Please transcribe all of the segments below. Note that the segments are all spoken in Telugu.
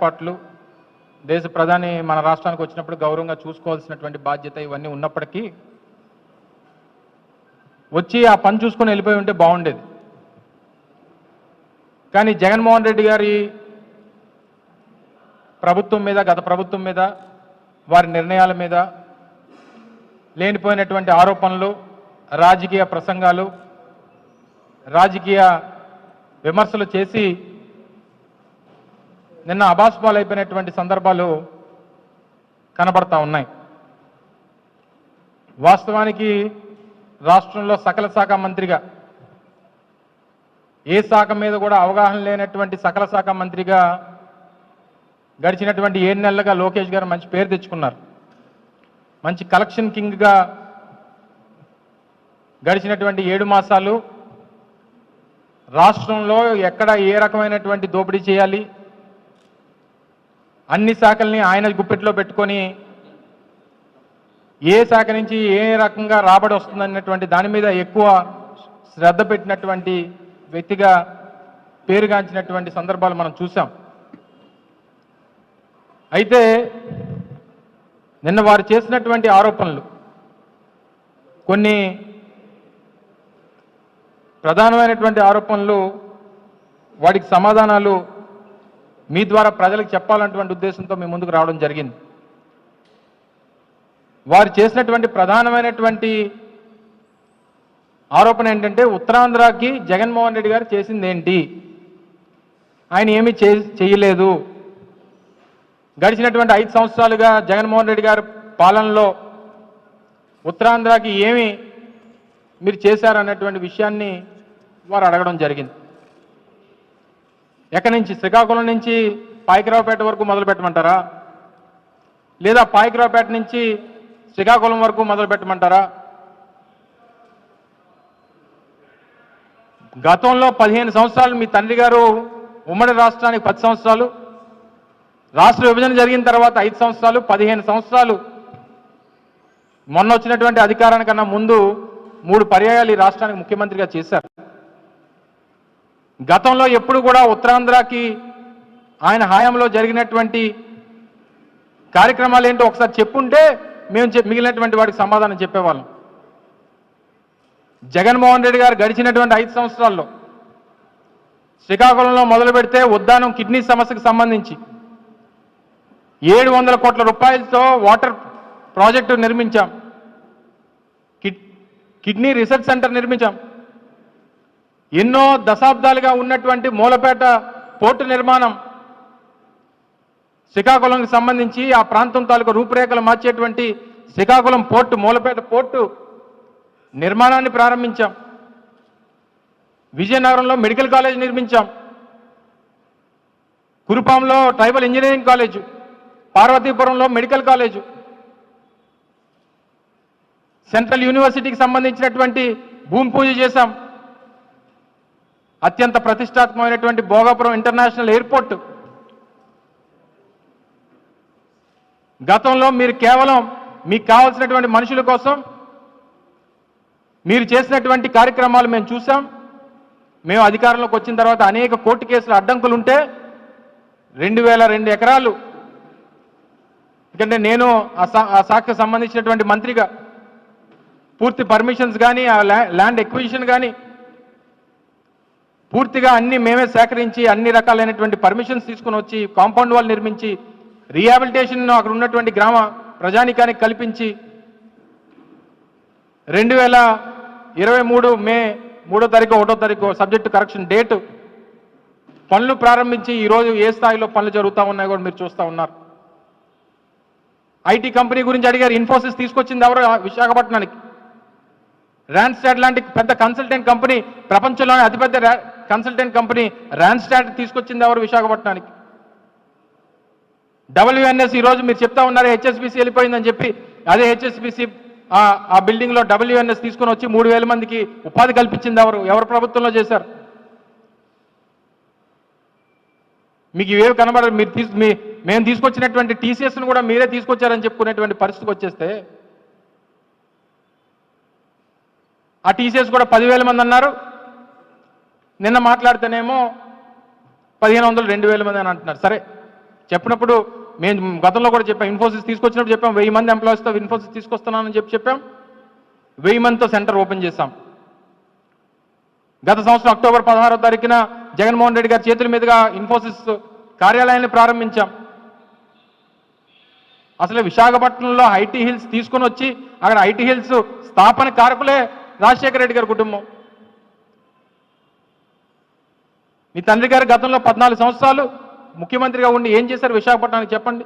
ఏర్పాట్లు దేశ ప్రధాని మన రాష్ట్రానికి వచ్చినప్పుడు గౌరవంగా చూసుకోవాల్సినటువంటి బాధ్యత ఇవన్నీ ఉన్నప్పటికీ వచ్చి ఆ పని చూసుకొని వెళ్ళిపోయి ఉంటే బాగుండేది. కానీ జగన్మోహన్ రెడ్డి గారి ప్రభుత్వం మీద గత ప్రభుత్వం మీద వారి నిర్ణయాల మీద లేనిపోయినటువంటి ఆరోపణలు రాజకీయ ప్రసంగాలు రాజకీయ విమర్శలు చేసి నిన్న అబాస్పాలైపోయినటువంటి సందర్భాలు కనబడతా ఉన్నాయి. వాస్తవానికి రాష్ట్రంలో సకల శాఖ మంత్రిగా ఏ శాఖ మీద కూడా అవగాహన లేనటువంటి సకల శాఖ మంత్రిగా గడిచినటువంటి ఏడు నెలలుగా లోకేష్ గారు మంచి పేరు తెచ్చుకున్నారు. మంచి కలెక్షన్ కింగ్గా గడిచినటువంటి ఏడు మాసాలు రాష్ట్రంలో ఎక్కడ ఏ రకమైనటువంటి దోపిడీ చేయాలి అన్ని శాఖల్ని ఆయన గుప్పెట్లో పెట్టుకొని ఏ శాఖ నుంచి ఏ రకంగా రాబడి వస్తుందన్నటువంటి దాని మీద ఎక్కువ శ్రద్ధ పెట్టినటువంటి వ్యక్తిగా పేరుగాంచినటువంటి సందర్భాలు మనం చూసాం అయితే నిన్న వారు చేసినటువంటి ఆరోపణలు కొన్ని ప్రధానమైనటువంటి ఆరోపణలు వాటికి సమాధానాలు మీ ద్వారా ప్రజలకు చెప్పాలన్నటువంటి ఉద్దేశంతో మీ ముందుకు రావడం జరిగింది. వారు చేసినటువంటి ప్రధానమైనటువంటి ఆరోపణ ఏంటంటే ఉత్తరాంధ్రకి జగన్మోహన్ రెడ్డి గారు చేసింది ఏంటి ఆయన ఏమీ చేయలేదు. గడిచినటువంటి ఐదు సంవత్సరాలుగా జగన్మోహన్ రెడ్డి గారి పాలనలో ఉత్తరాంధ్రకి ఏమి మీరు చేశారన్నటువంటి విషయాన్ని వారు అడగడం జరిగింది. ఎక్కడి నుంచి? శ్రీకాకుళం నుంచి పాయకరావుపేట వరకు మొదలు పెట్టమంటారా? లేదా పాయకరావుపేట నుంచి శ్రీకాకుళం వరకు మొదలు పెట్టమంటారా? గతంలో పదిహేను సంవత్సరాలు మీ తండ్రి గారు ఉమ్మడి రాష్ట్రానికి పది సంవత్సరాలు రాష్ట్ర విభజన జరిగిన తర్వాత ఐదు సంవత్సరాలు పదిహేను సంవత్సరాలు. మొన్న వచ్చినటువంటి అధికారానికన్నా ముందు మూడు పర్యాయాలు ఈ రాష్ట్రానికి ముఖ్యమంత్రిగా చేశారు. గతంలో ఎప్పుడు కూడా ఉత్తరాంధ్రకి ఆయన హయాంలో జరిగినటువంటి కార్యక్రమాలు ఏంటో ఒకసారి చెప్పుంటే మేము చెప్- మిగిలినటువంటి వాడికి సమాధానం చెప్పేవాళ్ళం. జగన్మోహన్ రెడ్డి గారు గడిచినటువంటి ఐదు సంవత్సరాల్లో శ్రీకాకుళంలో మొదలు పెడితే ఉద్దానం కిడ్నీ సమస్యకు సంబంధించి ఏడు వందల కోట్ల రూపాయలతో వాటర్ ప్రాజెక్టు నిర్మించాం. కిడ్ కిడ్నీ రీసెర్చ్ సెంటర్ నిర్మించాం. ఎన్నో దశాబ్దాలుగా ఉన్నటువంటి మూలపేట పోర్టు నిర్మాణం శ్రీకాకుళంకి సంబంధించి ఆ ప్రాంతం తాలూకు రూపురేఖలు మార్చేటువంటి శ్రీకాకుళం పోర్టు మూలపేట పోర్టు నిర్మాణాన్ని ప్రారంభించాం. విజయనగరంలో మెడికల్ కాలేజ్ నిర్మించాం. కురుపాంలో ట్రైబల్ ఇంజనీరింగ్ కాలేజు పార్వతీపురంలో మెడికల్ కాలేజు సెంట్రల్ యూనివర్సిటీకి సంబంధించినటువంటి భూమి పూజ చేశాం. అత్యంత ప్రతిష్టాత్మకమైనటువంటి భోగాపురం ఇంటర్నేషనల్ ఎయిర్పోర్ట్. గతంలో మీరు కేవలం మీకు కావాల్సినటువంటి మనుషుల కోసం మీరు చేసినటువంటి కార్యక్రమాలు మేము చూసాం మేము అధికారంలోకి వచ్చిన తర్వాత అనేక కోర్టు కేసులు అడ్డంకులు ఉంటే రెండు వేల రెండు ఎకరాలు. ఎందుకంటే నేను ఆ ఆ శాఖకు సంబంధించినటువంటి మంత్రిగా పూర్తి పర్మిషన్స్ కానీ ఆ ల్యాండ్ ఎక్విజిషన్ కానీ పూర్తిగా అన్ని మేమే సేకరించి అన్ని రకాలైనటువంటి పర్మిషన్స్ తీసుకుని వచ్చి కాంపౌండ్ వాల్ నిర్మించి రీహాబిలిటేషన్ అక్కడ ఉన్నటువంటి గ్రామ ప్రజానికానికి కల్పించి రెండు వేల ఇరవై మూడు మే మూడో తారీఖు ఒకటో తారీఖు సబ్జెక్టు కరెక్షన్ డేట్ పనులు ప్రారంభించి ఈరోజు ఏ స్థాయిలో పనులు జరుగుతూ ఉన్నాయో కూడా మీరు చూస్తూ ఉన్నారు. ఐటీ కంపెనీ గురించి అడిగారు ఇన్ఫోసిస్ తీసుకొచ్చింది ఎవరు? విశాఖపట్నానికి. ర్యాన్స్టాడ్ లాంటి పెద్ద కన్సల్టెంట్ కంపెనీ ప్రపంచంలోనే అతిపెద్ద కన్సల్టెంట్ కంపెనీ ర్యాన్స్టాట్ తీసుకొచ్చింది ఎవరు విశాఖపట్నానికి? డబ్ల్యూఎన్ఎస్ ఈ రోజు మీరు చెప్తా ఉన్నారు హెచ్ఎస్బిసి వెళ్ళిపోయిందని చెప్పి. అదే హెచ్ఎస్బిసి ఆ బిల్డింగ్లో డబ్ల్యూఎన్ఎస్ తీసుకొని వచ్చి మూడు వేల మందికి ఉపాధి కల్పించింది ఎవరు? ఎవరు ప్రభుత్వంలో చేశారు? మీకు ఇవేవి కనబడరు? మీరు తీసు మీ మేము తీసుకొచ్చినటువంటి టీసీఎస్ను కూడా మీరే తీసుకొచ్చారని చెప్పుకునేటువంటి పరిస్థితికి వచ్చేస్తే ఆ టీసీఎస్ కూడా పదివేల మంది అన్నారు. నిన్న మాట్లాడితేనేమో పదిహేను వందలు రెండు వేల మంది అని అంటున్నారు. సరే చెప్పినప్పుడు మేము గతంలో కూడా చెప్పాం ఇన్ఫోసిస్ తీసుకొచ్చినప్పుడు చెప్పాం వెయ్యి మంది ఎంప్లాయీస్తో ఇన్ఫోసిస్ తీసుకొస్తున్నానని చెప్పి చెప్పాం. వెయ్యి మందితో సెంటర్ ఓపెన్ చేశాం. గత సంవత్సరం అక్టోబర్ పదహారో తారీఖున జగన్మోహన్ రెడ్డి గారి చేతుల మీదుగా ఇన్ఫోసిస్ కార్యాలయాన్ని ప్రారంభించాం. అసలు విశాఖపట్నంలో ఐటీ హిల్స్ తీసుకొని వచ్చి అక్కడ ఐటీ హిల్స్ స్థాపన కారకులే రాజశేఖర రెడ్డి గారి కుటుంబం. మీ తండ్రి గారు గతంలో పద్నాలుగు సంవత్సరాలు ముఖ్యమంత్రిగా ఉండి ఏం చేశారు విశాఖపట్నానికి చెప్పండి.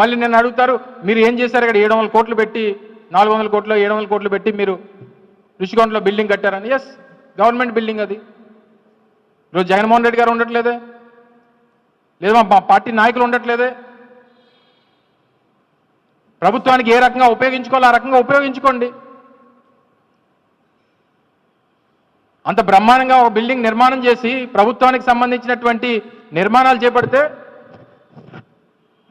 మళ్ళీ నేను అడుగుతారు మీరు ఏం చేశారు ఇక్కడ? ఏడు వందల కోట్లు పెట్టి నాలుగు వందల కోట్లు ఏడు వందల కోట్లు పెట్టి మీరు రుషికొండలో బిల్డింగ్ కట్టారని. ఎస్ గవర్నమెంట్ బిల్డింగ్ అది. ఈరోజు జగన్మోహన్ రెడ్డి గారు ఉండట్లేదే? లేదా మా పార్టీ నాయకులు ఉండట్లేదే? ప్రభుత్వానికి ఏ రకంగా ఉపయోగించుకోవాలో ఆ రకంగా ఉపయోగించుకోండి. అంత బ్రహ్మాండంగా ఒక బిల్డింగ్ నిర్మాణం చేసి ప్రభుత్వానికి సంబంధించినటువంటి నిర్మాణాలు చేపడితే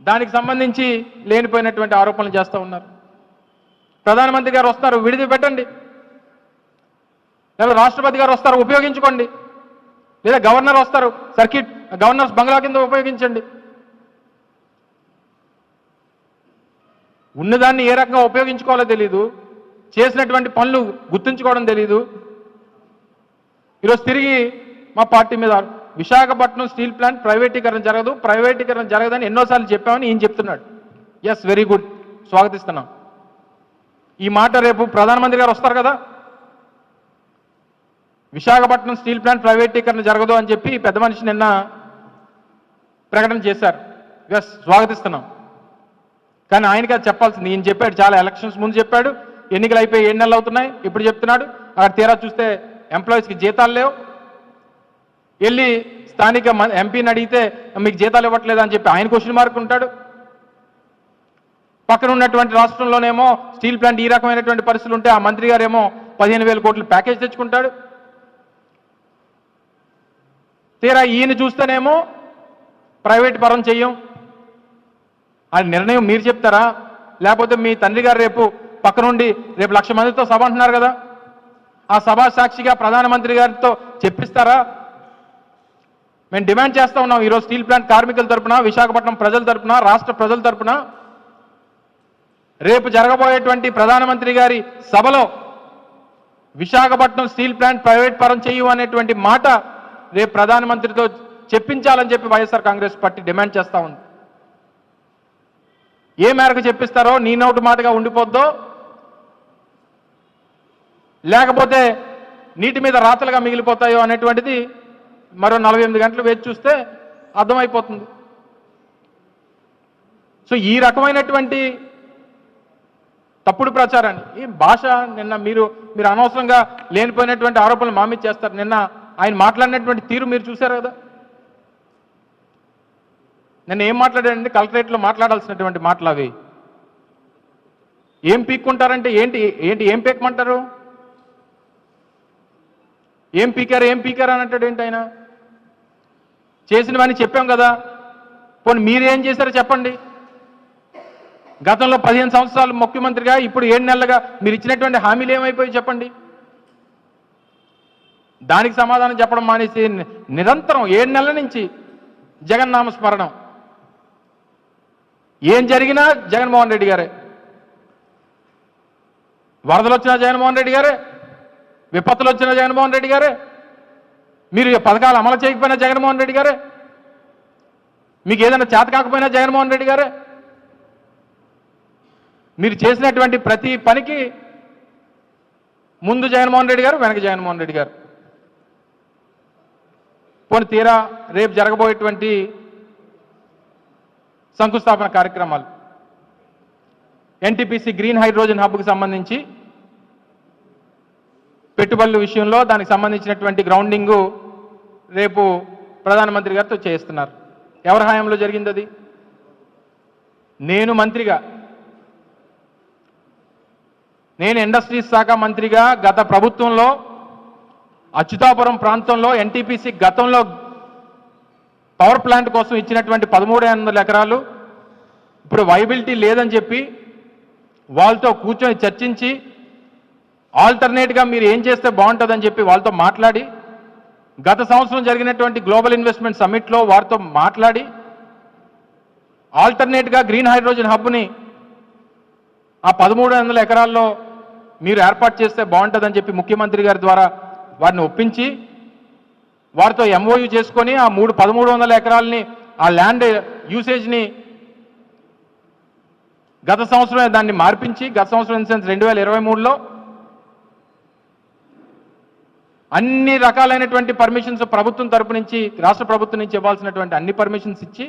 దానికి సంబంధించి లేనిపోయినటువంటి ఆరోపణలు చేస్తూ ఉన్నారు. ప్రధానమంత్రి గారు వస్తారు విడిది పెట్టండి. లేదా రాష్ట్రపతి గారు వస్తారు ఉపయోగించుకోండి. లేదా గవర్నర్ వస్తారు సర్కిట్ గవర్నర్స్ బంగ్లా కింద ఉపయోగించండి. ఉన్నదాన్ని ఏ రకంగా ఉపయోగించుకోవాలో తెలియదు చేసినటువంటి పనులు గుర్తుంచుకోవడం తెలియదు ఈరోజు తిరిగి మా పార్టీ మీద విశాఖపట్నం స్టీల్ ప్లాంట్ ప్రైవేటీకరణ జరగదు ప్రైవేటీకరణ జరగదని ఎన్నోసార్లు చెప్పామని ఈయన చెప్తున్నాడు. ఎస్ వెరీ గుడ్ స్వాగతిస్తున్నాం. ఈ మాట రేపు ప్రధానమంత్రి గారు వస్తారు కదా? విశాఖపట్నం స్టీల్ ప్లాంట్ ప్రైవేటీకరణ జరగదు అని చెప్పి పెద్ద మనిషి నిన్న ప్రకటన చేశారు. ఎస్ స్వాగతిస్తున్నాం. కానీ ఆయనకి అది చెప్పాల్సింది. ఈయన చెప్పాడు చాలా ఎలక్షన్స్ ముందు చెప్పాడు. ఎన్నికలు అయిపోయి ఏడు నెలలు అవుతున్నాయి. ఇప్పుడు చెప్తున్నాడు. అక్కడ తీరా చూస్తే ఎంప్లాయీస్కి జీతాలు లేవు. వెళ్ళి స్థానిక ఎంపీని అడిగితే మీకు జీతాలు ఇవ్వట్లేదు? అని చెప్పి ఆయన క్వశ్చన్ మార్క్ ఉంటాడు. పక్కన ఉన్నటువంటి రాష్ట్రంలోనేమో స్టీల్ ప్లాంట్ ఈ రకమైనటువంటి పరిస్థితులు ఉంటే ఆ మంత్రి గారేమో పదిహేను వేల కోట్లు ప్యాకేజ్ తెచ్చుకుంటాడు. తీరా ఈయన చూస్తేనేమో ప్రైవేట్ పరం చెయ్యం. ఆ నిర్ణయం మీరు చెప్తారా? లేకపోతే మీ తండ్రి గారు రేపు పక్కనుండి రేపు లక్ష మందితో సభ అంటున్నారు కదా. ఆ సభా సాక్షిగా ప్రధానమంత్రి గారితో చెప్పిస్తారా? మేము డిమాండ్ చేస్తా ఉన్నాం ఈరోజు స్టీల్ ప్లాంట్ కార్మికుల తరపున విశాఖపట్నం ప్రజల తరపున రాష్ట్ర ప్రజల తరఫున రేపు జరగబోయేటువంటి ప్రధానమంత్రి గారి సభలో విశాఖపట్నం స్టీల్ ప్లాంట్ ప్రైవేట్ పరం చేయు అనేటువంటి మాట రేపు ప్రధానమంత్రితో చెప్పించాలని చెప్పి వైఎస్ఆర్ కాంగ్రెస్ పార్టీ డిమాండ్ చేస్తా ఉంది. ఏ మేరకు చెప్పిస్తారో నీ నోటు మాటగా ఉండిపోద్దో లేకపోతే నీటి మీద రాతలుగా మిగిలిపోతాయో అనేటువంటిది మరో నలభై ఎనిమిది గంటలు వేచి చూస్తే అర్థమైపోతుంది. సో ఈ రకమైనటువంటి తప్పుడు ప్రచారాన్ని ఈ భాష నిన్న మీరు మీరు అనవసరంగా లేనిపోయినటువంటి ఆరోపణలు మా మీద చేస్తారు. నిన్న ఆయన మాట్లాడినటువంటి తీరు మీరు చూశారు కదా? నిన్న ఏం మాట్లాడారండి కలెక్టరేట్లో మాట్లాడాల్సినటువంటి మాటలు అవి. ఏం పీక్కుంటారంటే ఏంటి ఏంటి ఏం పీక్కమంటారు ఏం పీకారు ఏం పీకారు అని అంటాడు ఏంటి ఆయన? చేసినవని చెప్పాం కదా. పోనీ మీరేం చేశారో చెప్పండి. గతంలో పదిహేను సంవత్సరాలు ముఖ్యమంత్రిగా ఇప్పుడు ఏడు నెలలుగా మీరు ఇచ్చినటువంటి హామీలు ఏమైపోయి చెప్పండి. దానికి సమాధానం చెప్పడం మానేసి నిరంతరం ఏడు నెలల నుంచి జగన్నామ స్మరణం. ఏం జరిగినా జగన్మోహన్ రెడ్డి గారే. వరదలు వచ్చినా జగన్మోహన్ రెడ్డి గారే విపత్తులు వచ్చిన జగన్మోహన్ రెడ్డి గారే? మీరు ఈ పథకాలు అమలు చేయకపోయినా జగన్మోహన్ రెడ్డి గారే? మీకు ఏదైనా చేత కాకపోయినా జగన్మోహన్ రెడ్డి గారే? మీరు చేసినటువంటి ప్రతి పనికి ముందు జగన్మోహన్ రెడ్డి గారు వెనక జగన్మోహన్ రెడ్డి గారు. పోనీ తీరా రేపు జరగబోయేటువంటి శంకుస్థాపన కార్యక్రమాలు. ఎన్టీపీసీ గ్రీన్ హైడ్రోజన్ హబ్కు సంబంధించి పెట్టుబడుల విషయంలో దానికి సంబంధించినటువంటి గ్రౌండింగ్ రేపు ప్రధానమంత్రి గారితో చేస్తున్నారు ఎవరి హయాంలో జరిగింది అది నేను మంత్రిగా. నేను ఇండస్ట్రీస్ శాఖ మంత్రిగా గత ప్రభుత్వంలో అచ్యుతాపురం ప్రాంతంలో ఎన్టీపీసీ గతంలో పవర్ ప్లాంట్ కోసం ఇచ్చినటువంటి పదమూడు వందల ఎకరాలు ఇప్పుడు వైబిలిటీ లేదని చెప్పి వాళ్ళతో కూర్చొని చర్చించి ఆల్టర్నేట్గా మీరు ఏం చేస్తే బాగుంటుందని చెప్పి వాళ్ళతో మాట్లాడి గత సంవత్సరం జరిగినటువంటి గ్లోబల్ ఇన్వెస్ట్మెంట్ సమ్మిట్లో వారితో మాట్లాడి ఆల్టర్నేట్గా గ్రీన్ హైడ్రోజన్ హబ్ని ఆ పదమూడు వందల ఎకరాల్లో మీరు ఏర్పాటు చేస్తే బాగుంటుందని చెప్పి ముఖ్యమంత్రి గారి ద్వారా వారిని ఒప్పించి వారితో ఎంఓయూ చేసుకొని ఆ మూడు పదమూడు వందల ఎకరాలని ఆ ల్యాండ్ యూసేజ్ని గత సంవత్సరమే దాన్ని మార్పించి గత సంవత్సరం ఇన్ సెన్స్ రెండు వేల ఇరవై మూడులో అన్ని రకాలైనటువంటి పర్మిషన్స్ ప్రభుత్వం తరపు నుంచి రాష్ట్ర ప్రభుత్వం నుంచి ఇవ్వాల్సినటువంటి అన్ని పర్మిషన్స్ ఇచ్చి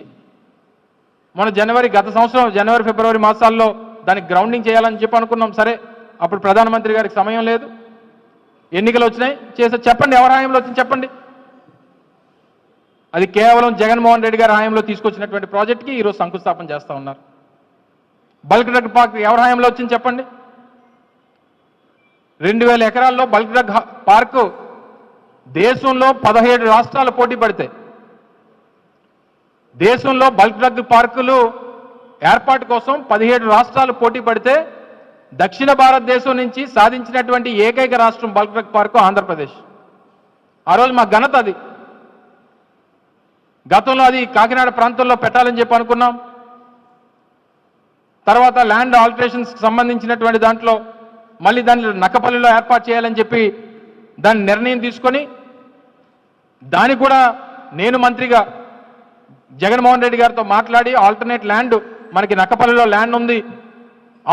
మన జనవరి గత సంవత్సరం జనవరి ఫిబ్రవరి మాసాల్లో దానికి గ్రౌండింగ్ చేయాలని చెప్పి అనుకున్నాం. సరే అప్పుడు ప్రధానమంత్రి గారికి సమయం లేదు. ఎన్నికలు వచ్చినాయి. చేసే చెప్పండి ఎవరి హాయంలో వచ్చింది చెప్పండి. అది కేవలం జగన్మోహన్ రెడ్డి గారి హాయంలో తీసుకొచ్చినటువంటి ప్రాజెక్ట్కి ఈరోజు శంకుస్థాపన చేస్తూ ఉన్నారు. బల్క్ డ్రగ్ పార్క్ ఎవరి హాయంలో వచ్చింది చెప్పండి. రెండు వేల ఎకరాల్లో బల్క్ డ్రగ్ పార్కు దేశంలో పదహేడు రాష్ట్రాలు పోటీ పడితే దేశంలో బల్క్ డ్రగ్ పార్కులు ఏర్పాటు కోసం పదిహేడు రాష్ట్రాలు పోటీ పడితే దక్షిణ భారతదేశం నుంచి సాధించినటువంటి ఏకైక రాష్ట్రం బల్క్ డ్రగ్ పార్కు ఆంధ్రప్రదేశ్. ఆ రోజు మా ఘనత అది. గతంలో అది కాకినాడ ప్రాంతంలో పెట్టాలని చెప్పి అనుకున్నాం. తర్వాత ల్యాండ్ ఆల్టరేషన్స్ సంబంధించినటువంటి దాంట్లో మళ్ళీ దాన్ని నక్కపల్లిలో ఏర్పాటు చేయాలని చెప్పి దాని నిర్ణయం తీసుకొని దానికి కూడా నేను మంత్రిగా జగన్మోహన్ రెడ్డి గారితో మాట్లాడి ఆల్టర్నేట్ ల్యాండ్ మనకి నక్కపల్లిలో ల్యాండ్ ఉంది.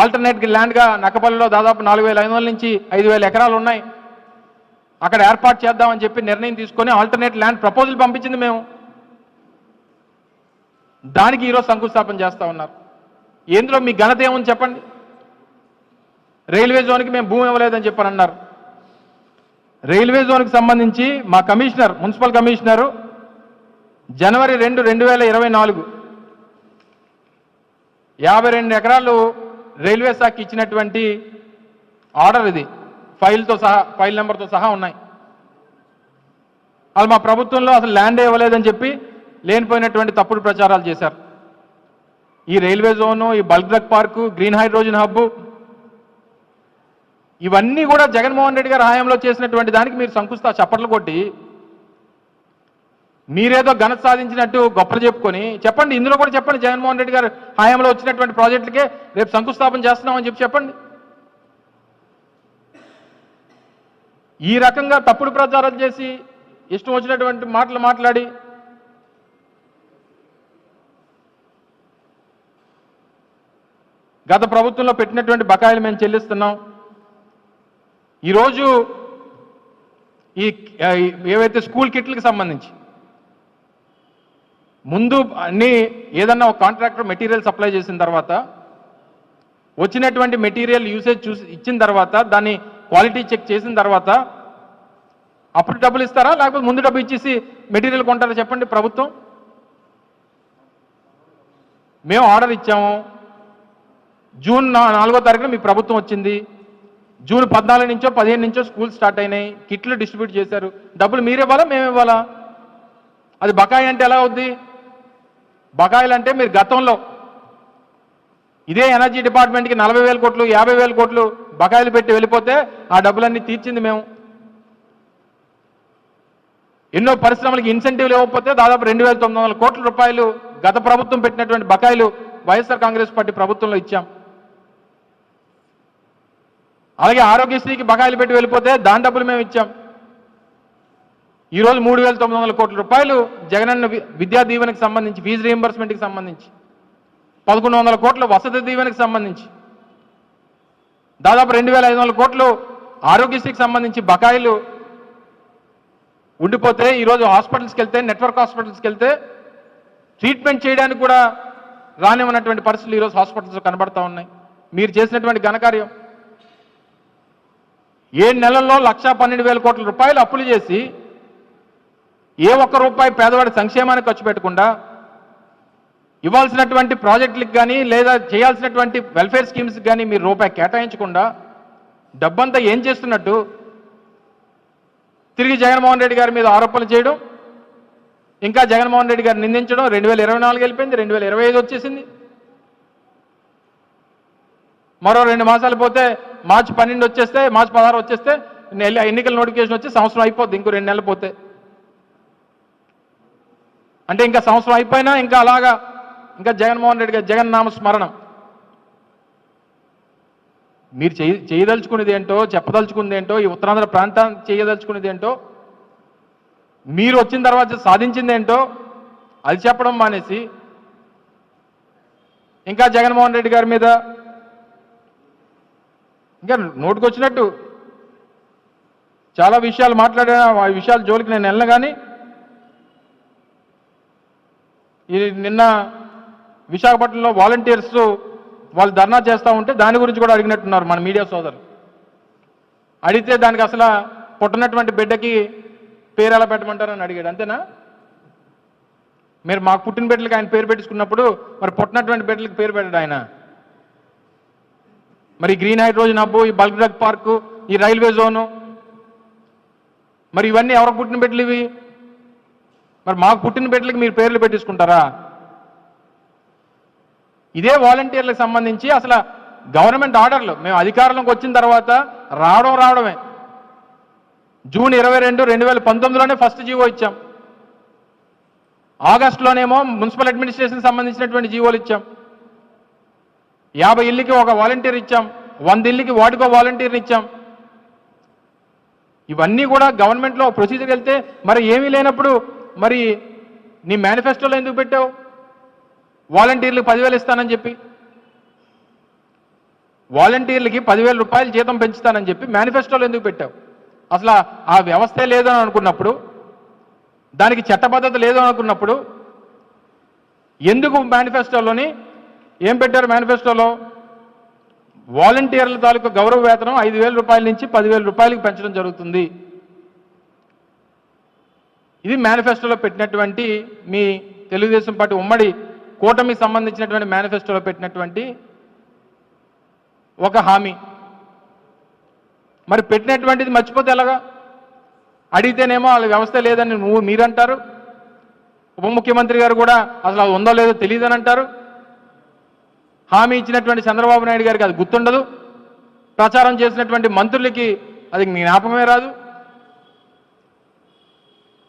ఆల్టర్నేట్ ల్యాండ్గా నక్కపల్లిలో దాదాపు నాలుగు వేల ఐదు వందల నుంచి ఐదు వేల ఎకరాలు ఉన్నాయి. అక్కడ ఏర్పాటు చేద్దామని చెప్పి నిర్ణయం తీసుకొని ఆల్టర్నేట్ ల్యాండ్ ప్రపోజల్ పంపించింది మేము. దానికి ఈరోజు శంకుస్థాపన చేస్తా ఉన్నారు. ఎందులో మీ ఘనత ఏముంది చెప్పండి? రైల్వే జోన్కి మేము భూమి ఇవ్వలేదని చెప్పని అన్నారు. రైల్వే జోన్కి సంబంధించి మా కమిషనర్ మున్సిపల్ కమిషనరు జనవరి రెండు రెండు వేల ఇరవై నాలుగు యాభై రెండు ఎకరాలు రైల్వే శాఖ ఇచ్చినటువంటి ఆర్డర్ ఇది. ఫైల్తో సహా ఫైల్ నెంబర్తో సహా ఉన్నాయి. వాళ్ళు మా ప్రభుత్వంలో అసలు ల్యాండ్ ఇవ్వలేదని చెప్పి లేనిపోయినటువంటి తప్పుడు ప్రచారాలు చేశారు. ఈ రైల్వే జోను ఈ bulk drug park green hydrogen hub ఇవన్నీ కూడా జగన్మోహన్ రెడ్డి గారి హయాంలో చేసినటువంటి దానికి మీరు శంకుస్థా చప్పట్లు కొట్టి మీరేదో ఘనత సాధించినట్టు గొప్పలు చెప్పుకొని చెప్పండి. ఇందులో కూడా చెప్పండి. జగన్మోహన్ రెడ్డి గారు హయాంలో వచ్చినటువంటి ప్రాజెక్టులకే రేపు శంకుస్థాపన చేస్తున్నామని చెప్పి చెప్పండి. ఈ రకంగా తప్పుడు ప్రచారం చేసి ఇష్టం వచ్చినటువంటి మాటలు మాట్లాడి గత ప్రభుత్వంలో పెట్టినటువంటి బకాయిలు మేము చెల్లిస్తున్నాం. ఈరోజు ఈ ఏవైతే స్కూల్ కిట్లకు సంబంధించి ముందు అన్ని ఏదన్నా ఒక కాంట్రాక్టర్ మెటీరియల్ సప్లై చేసిన తర్వాత వచ్చినటువంటి మెటీరియల్ యూసేజ్ చూసి ఇచ్చిన తర్వాత దాన్ని క్వాలిటీ చెక్ చేసిన తర్వాత అప్పుడు డబ్బులు ఇస్తారా? లేకపోతే ముందు డబ్బు ఇచ్చేసి మెటీరియల్ కొంటారా చెప్పండి ప్రభుత్వం? మేము ఆర్డర్ ఇచ్చాము. జూన్ నా- నాలుగో తారీఖున మీ ప్రభుత్వం వచ్చింది. జూన్ పద్నాలుగు నుంచో పదిహేను నుంచో స్కూల్ స్టార్ట్ అయినాయి. కిట్లు డిస్ట్రిబ్యూట్ చేశారు. డబ్బులు మీరు ఇవ్వాలా మేము ఇవ్వాలా అది బకాయి అంటే ఎలా అవుద్ది? బకాయిలు అంటే మీరు గతంలో ఇదే ఎనర్జీ డిపార్ట్మెంట్కి నలభై వేల కోట్లు యాభై వేల కోట్లు బకాయిలు పెట్టి వెళ్ళిపోతే ఆ డబ్బులన్నీ తీర్చింది మేము. ఎన్నో పరిశ్రమలకు ఇన్సెంటివ్లు ఇవ్వకపోతే దాదాపు రెండు వేల తొమ్మిది వందల కోట్ల రూపాయలు గత ప్రభుత్వం పెట్టినటువంటి బకాయిలు వైఎస్ఆర్ కాంగ్రెస్ పార్టీ ప్రభుత్వంలో ఇచ్చాం. అలాగే ఆరోగ్యశ్రీకి బకాయిలు పెట్టి వెళ్ళిపోతే దాని డబ్బులు మేము ఇచ్చాం. ఈరోజు మూడు వేల తొమ్మిది వందల కోట్ల రూపాయలు జగనన్న విద్యా దీవెనకి సంబంధించి ఫీజు రీఎంబర్స్మెంట్కి సంబంధించి పదకొండు వందల కోట్ల వసతి దీవెనకి సంబంధించి దాదాపు రెండు వేల ఐదు వందల కోట్లు ఆరోగ్యశ్రీకి సంబంధించి బకాయిలు ఉండిపోతే ఈరోజు హాస్పిటల్స్కి వెళ్తే నెట్వర్క్ హాస్పిటల్స్కి వెళ్తే ట్రీట్మెంట్ చేయడానికి కూడా రానివ్వనటువంటి పరిస్థితులు ఈరోజు హాస్పిటల్స్ కనబడతా ఉన్నాయి. మీరు చేసినటువంటి ఘనకార్యం. ఏడు నెలల్లో లక్షా పన్నెండు వేల కోట్ల రూపాయలు అప్పులు చేసి ఏ ఒక్క రూపాయి పేదవాడి సంక్షేమానికి ఖర్చు పెట్టకుండా ఇవ్వాల్సినటువంటి ప్రాజెక్టులకు కానీ లేదా చేయాల్సినటువంటి వెల్ఫేర్ స్కీమ్స్ కానీ మీరు రూపాయి కేటాయించకుండా డబ్బంతా ఏం చేస్తున్నట్టు తిరిగి జగన్మోహన్ రెడ్డి గారి మీద ఆరోపణలు చేయడం ఇంకా జగన్మోహన్ రెడ్డి గారిని నిందించడం రెండు వేల ఇరవై నాలుగు వెళ్ళిపోయింది రెండు వేల ఇరవై ఐదు వచ్చేసింది. మరో రెండు మాసాలు పోతే మార్చి పన్నెండు వచ్చేస్తే మార్చి పదహారు వచ్చేస్తే నెల ఎన్నికల నోటిఫికేషన్ వచ్చి సంవత్సరం అయిపోద్ది ఇంకో రెండు నెలలు పోతే. అంటే ఇంకా సంవత్సరం అయిపోయినా ఇంకా అలాగా ఇంకా జగన్మోహన్ రెడ్డి గారి జగన్ నామ స్మరణం. మీరు చేయ చేయదలుచుకునేది ఏంటో చెప్పదలుచుకునేది ఏంటో ఈ ఉత్తరాంధ్ర ప్రాంతాన్ని చేయదలుచుకునేది ఏంటో మీరు వచ్చిన తర్వాత సాధించింది ఏంటో అది చెప్పడం మానేసి ఇంకా జగన్మోహన్ రెడ్డి గారి మీద ఇంకా నోటుకొచ్చినట్టు చాలా విషయాలు మాట్లాడినా ఆ విషయాల జోలికి నేను వెళ్ళను కానీ ఈ నిన్న విశాఖపట్నంలో వాలంటీర్స్ వాళ్ళు ధర్నా చేస్తూ ఉంటే దాని గురించి కూడా అడిగినట్టున్నారు మన మీడియా సోదరు అడిగితే దానికి అసలు పుట్టినటువంటి బిడ్డకి పేరు ఎలా పెట్టమంటారని అడిగాడు అంతేనా? మీరు మాకు పుట్టిన బిడ్డలకి ఆయన పేరు పెట్టించుకున్నప్పుడు మరి పుట్టినటువంటి బిడ్డలకి పేరు పెట్టాడు ఆయన. మరి గ్రీన్ హైడ్రోజన్ హబ్బు ఈ బల్క్ డ్రగ్ పార్కు ఈ రైల్వే జోను మరి ఇవన్నీ ఎవరికి పుట్టిన బిడ్డలు ఇవి? మరి మాకు పుట్టిన బిడ్డలకి మీరు పేర్లు పెట్టించుకుంటారా? ఇదే వాలంటీర్లకు సంబంధించి అసలు గవర్నమెంట్ ఆర్డర్లు మేము అధికారంలోకి వచ్చిన తర్వాత రావడం రావడమే. జూన్ ఇరవై రెండు రెండు వేల పంతొమ్మిదిలోనే ఫస్ట్ జీవో ఇచ్చాం. ఆగస్టులోనేమో మున్సిపల్ అడ్మినిస్ట్రేషన్ సంబంధించినటువంటి జీవోలు ఇచ్చాం. యాభై ఇళ్ళకి ఒక వాలంటీర్ ఇచ్చాం వంద ఇళ్ళకి వాటికో వాలంటీర్ని ఇచ్చాం. ఇవన్నీ కూడా గవర్నమెంట్లో ప్రొసీజర్ వెళ్తే మరి ఏమీ లేనప్పుడు మరి నీ మేనిఫెస్టోలో ఎందుకు పెట్టావు? వాలంటీర్లకు పదివేలు ఇస్తానని చెప్పి. వాలంటీర్లకి పదివేల రూపాయలు జీతం పెంచుతానని చెప్పి మేనిఫెస్టోలో ఎందుకు పెట్టావు? అసలు ఆ- ఆ వ్యవస్థే లేదని అనుకున్నప్పుడు దానికి చట్టబద్ధత లేదు అనుకున్నప్పుడు ఎందుకు మేనిఫెస్టోలోని ఏం పెట్టారు మేనిఫెస్టోలో? వాలంటీర్ల తాలూకు గౌరవ వేతనం ఐదు వేల రూపాయల నుంచి పదివేల రూపాయలకు పెంచడం జరుగుతుంది. ఇది మేనిఫెస్టోలో పెట్టినటువంటి మీ తెలుగుదేశం పార్టీ ఉమ్మడి కూటమికి సంబంధించినటువంటి మేనిఫెస్టోలో పెట్టినటువంటి ఒక హామీ. మరి పెట్టినటువంటిది మర్చిపోతే ఎలాగా? అడిగితేనేమో వాళ్ళ వ్యవస్థ లేదని నువ్వు మీరంటారు. ఉప ముఖ్యమంత్రి గారు కూడా అసలు అది ఉందో లేదో తెలియదని అంటారు. హామీ ఇచ్చినటువంటి చంద్రబాబు నాయుడు గారికి అది గుర్తుండదు. ప్రచారం చేసినటువంటి మంత్రులకి అది జ్ఞాపకమే రాదు.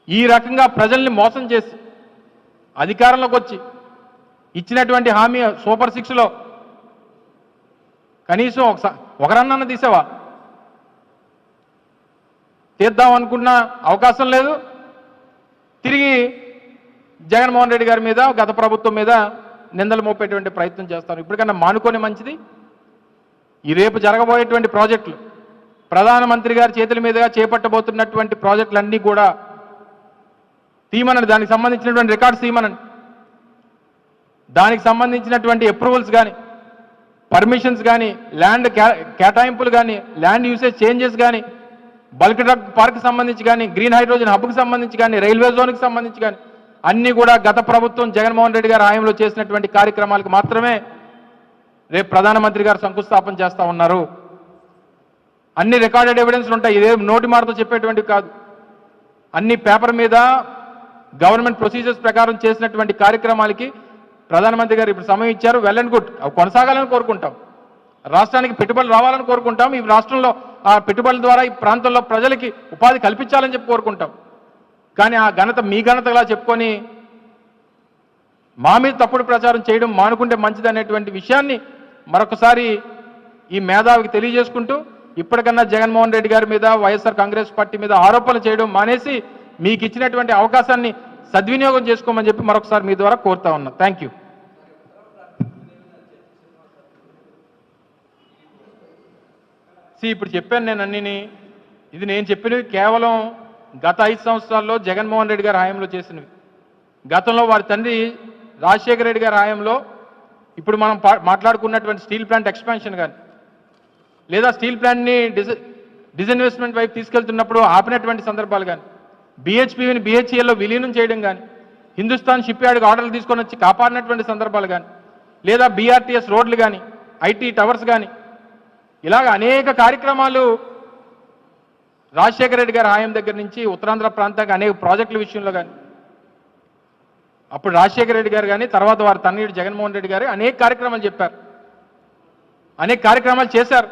ఈ రకంగా ప్రజల్ని మోసం చేసి అధికారంలోకి వచ్చి ఇచ్చినటువంటి హామీ సూపర్ సిక్స్లో కనీసం ఒకసారి ఒకరన్నా తీసావా? తీద్దాం అనుకున్న అవకాశం లేదు. తిరిగి జగన్మోహన్ రెడ్డి గారి మీద గత ప్రభుత్వం మీద నిందలు మోపేటువంటి ప్రయత్నం చేస్తాను ఇప్పటికన్నా మానుకొని మంచిది. ఈ రేపు జరగబోయేటువంటి ప్రాజెక్టులు ప్రధానమంత్రి గారి చేతుల మీదుగా చేపట్టబోతున్నటువంటి ప్రాజెక్టులన్నీ కూడా తీమనండి దానికి సంబంధించినటువంటి రికార్డ్స్ తీమనండి దానికి సంబంధించినటువంటి అప్రూవల్స్ కానీ పర్మిషన్స్ కానీ ల్యాండ్ కేటాయింపులు కానీ ల్యాండ్ యూసేజ్ చేంజెస్ కానీ బల్క్ డ్రగ్ పార్క్ సంబంధించి కానీ గ్రీన్ హైడ్రోజన్ హబ్కి సంబంధించి కానీ రైల్వే జోన్కి సంబంధించి కానీ అన్ని కూడా గత ప్రభుత్వం జగన్మోహన్ రెడ్డి గారి హాయంలో చేసినటువంటి కార్యక్రమాలకు మాత్రమే రేపు ప్రధానమంత్రి గారు శంకుస్థాపన చేస్తా ఉన్నారు. అన్ని రికార్డెడ్ ఎవిడెన్స్లు ఉంటాయి. ఇదే నోటి మాటతో చెప్పేటువంటివి కాదు. అన్ని పేపర్ మీద గవర్నమెంట్ ప్రొసీజర్స్ ప్రకారం చేసినటువంటి కార్యక్రమాలకి ప్రధానమంత్రి గారు ఇప్పుడు సమయం ఇచ్చారు. Well and good. అవి కొనసాగాలని కోరుకుంటాం. రాష్ట్రానికి పెట్టుబడులు రావాలని కోరుకుంటాం. ఈ రాష్ట్రంలో ఆ పెట్టుబడుల ద్వారా ఈ ప్రాంతంలో ప్రజలకి ఉపాధి కల్పించాలని చెప్పి కోరుకుంటాం. కానీ ఆ ఘనత మీ ఘనతలా చెప్పుకొని మా మీద తప్పుడు ప్రచారం చేయడం మానుకుంటే మంచిది అనేటువంటి విషయాన్ని మరొకసారి ఈ మేధావికి తెలియజేసుకుంటూ ఇప్పటికన్నా జగన్మోహన్ రెడ్డి గారి మీద వైఎస్ఆర్ కాంగ్రెస్ పార్టీ మీద ఆరోపణలు చేయడం మానేసి మీకు ఇచ్చినటువంటి అవకాశాన్ని సద్వినియోగం చేసుకోమని చెప్పి మరొకసారి మీ ద్వారా కోరుతా ఉన్నా. థ్యాంక్ యూ ఇప్పుడు చెప్పాను నేను అన్నిని. ఇది నేను చెప్పినవి కేవలం గత ఐదు సంవత్సరాల్లో జగన్మోహన్ రెడ్డి గారి హయాంలో చేసినవి. గతంలో వారి తండ్రి రాజశేఖర రెడ్డి గారి హయాంలో ఇప్పుడు మనం పా- మాట్లాడుకున్నటువంటి స్టీల్ ప్లాంట్ ఎక్స్పాన్షన్ కానీ లేదా స్టీల్ ప్లాంట్ని డిజ డిజిన్వెస్ట్మెంట్ వైపు తీసుకెళ్తున్నప్పుడు ఆపినటువంటి సందర్భాలు కానీ బిహెచ్పిని బిహెచ్ఈఎల్లో విలీనం చేయడం కానీ హిందుస్థాన్ షిప్ యార్డ్కి ఆర్డర్లు తీసుకొని వచ్చి కాపాడినటువంటి సందర్భాలు కానీ లేదా బీఆర్టీఎస్ రోడ్లు కానీ ఐటీ టవర్స్ కానీ ఇలాగ అనేక కార్యక్రమాలు రాజశేఖర రెడ్డి గారి హాయం దగ్గర నుంచి ఉత్తరాంధ్ర ప్రాంతానికి అనేక ప్రాజెక్టుల విషయంలో కానీ అప్పుడు రాజశేఖర రెడ్డి గారు కానీ తర్వాత వారి తన్నీడు జగన్మోహన్ రెడ్డి గారు అనేక కార్యక్రమాలు చెప్పారు. అనేక కార్యక్రమాలు చేశారు.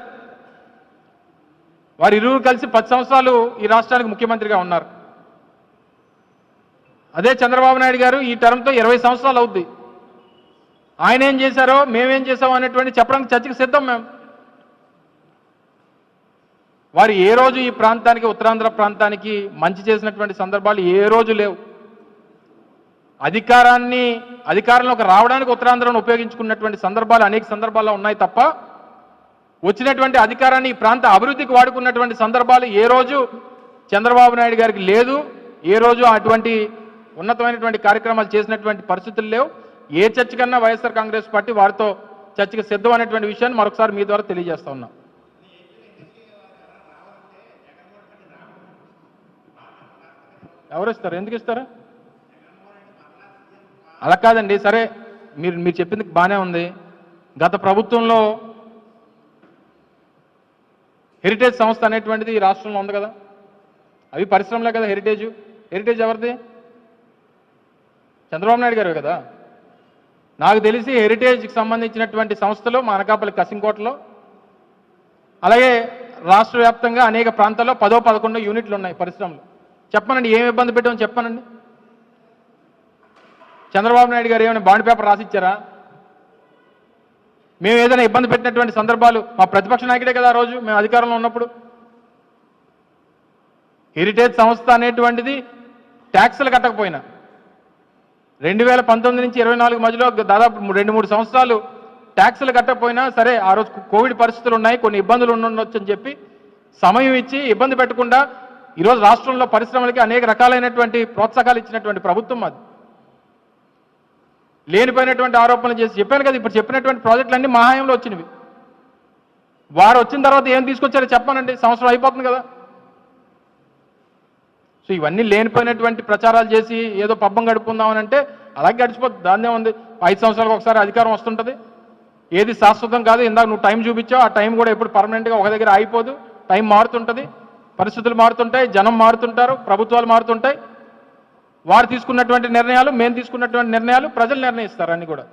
వారు ఇరువురు కలిసి పది సంవత్సరాలు ఈ రాష్ట్రానికి ముఖ్యమంత్రిగా ఉన్నారు. అదే చంద్రబాబు నాయుడు గారు ఈ టర్మ్తో ఇరవై సంవత్సరాలు అవుద్ది. ఆయన ఏం చేశారో మేమేం చేసామో అనేటువంటి చెప్పడానికి చర్చకు సిద్ధం మేము. వారు ఏ రోజు ఈ ప్రాంతానికి ఉత్తరాంధ్ర ప్రాంతానికి మంచి చేసినటువంటి సందర్భాలు ఏ రోజు లేవు. అధికారాన్ని అధికారంలోకి రావడానికి ఉత్తరాంధ్రను ఉపయోగించుకున్నటువంటి సందర్భాలు అనేక సందర్భాల్లో ఉన్నాయి తప్ప వచ్చినటువంటి అధికారాన్ని ఈ ప్రాంత అభివృద్ధికి వాడుకున్నటువంటి సందర్భాలు ఏ రోజు చంద్రబాబు నాయుడు గారికి లేదు ఏ రోజు అటువంటి ఉన్నతమైనటువంటి కార్యక్రమాలు చేసినటువంటి పరిస్థితులు లేవు. ఏ చర్చ కన్నా వైఎస్ఆర్ కాంగ్రెస్ పార్టీ వారితో చర్చకు సిద్ధం అనేటువంటి విషయాన్ని మరొకసారి మీ ద్వారా తెలియజేస్తా ఉన్నాం. ఎవరు ఇస్తారు ఎందుకు ఇస్తారు? అలా కాదండి. సరే మీరు మీరు చెప్పింది బాగానే ఉంది. గత ప్రభుత్వంలో హెరిటేజ్ సంస్థ అనేటువంటిది ఈ రాష్ట్రంలో ఉంది కదా. అవి పరిశ్రమలే కదా హెరిటేజ్ హెరిటేజ్ ఎవరిది? చంద్రబాబు నాయుడు గారు కదా. నాకు తెలిసి హెరిటేజ్కి సంబంధించినటువంటి సంస్థలు మా అనకాపల్లి కసింకోటలో అలాగే రాష్ట్ర వ్యాప్తంగా అనేక ప్రాంతాల్లో పదో పదకొండో యూనిట్లు ఉన్నాయి పరిశ్రమలు. చెప్పనండి ఏమి ఇబ్బంది పెట్టామని చెప్పనండి. చంద్రబాబు నాయుడు గారు ఏమైనా బాండ్ పేపర్ రాసిచ్చారా? మేము ఏదైనా ఇబ్బంది పెట్టినటువంటి సందర్భాలు మా ప్రతిపక్ష నాయకుడే కదా రోజు మేము అధికారంలో ఉన్నప్పుడు. హెరిటేజ్ సంస్థ అనేటువంటిది ట్యాక్సులు కట్టకపోయినా. రెండు వేల పంతొమ్మిది నుంచి ఇరవై నాలుగు మధ్యలో దాదాపు రెండు మూడు సంవత్సరాలు ట్యాక్సులు కట్టకపోయినా సరే ఆ రోజు కోవిడ్ పరిస్థితులు ఉన్నాయి కొన్ని ఇబ్బందులు ఉండొచ్చు అని చెప్పి సమయం ఇచ్చి ఇబ్బంది పెట్టకుండా ఈరోజు రాష్ట్రంలో పరిశ్రమలకి అనేక రకాలైనటువంటి ప్రోత్సాహాలు ఇచ్చినటువంటి ప్రభుత్వం అది. లేనిపోయినటువంటి ఆరోపణలు చేసి చెప్పాను కదా ఇప్పుడు చెప్పినటువంటి ప్రాజెక్టులన్నీ మా హయాంలో వచ్చినవి. వారు వచ్చిన తర్వాత ఏం తీసుకొచ్చారో చెప్పానండి సంవత్సరం అయిపోతుంది కదా. సో ఇవన్నీ లేనిపోయినటువంటి ప్రచారాలు చేసి ఏదో పబ్బం గడుపుకుందామని అంటే అలాగే గడిచిపోతుంది దాన్నే ఉంది. ఐదు సంవత్సరాలకు ఒకసారి అధికారం వస్తుంటుంది. ఏది శాశ్వతం కాదు ఇందాక నువ్వు టైం చూపించావు ఆ టైం కూడా ఎప్పుడు పర్మనెంట్గా ఒక దగ్గర ఆగిపోదు టైం మారుతుంటుంది. పరిస్థితులు మారుతుంటాయి జనం మారుతుంటారు ప్రభుత్వాలు మారుతుంటాయి. వారు తీసుకున్నటువంటి నిర్ణయాలు మేము తీసుకున్నటువంటి నిర్ణయాలు ప్రజలు నిర్ణయిస్తారు అన్నీ కూడా.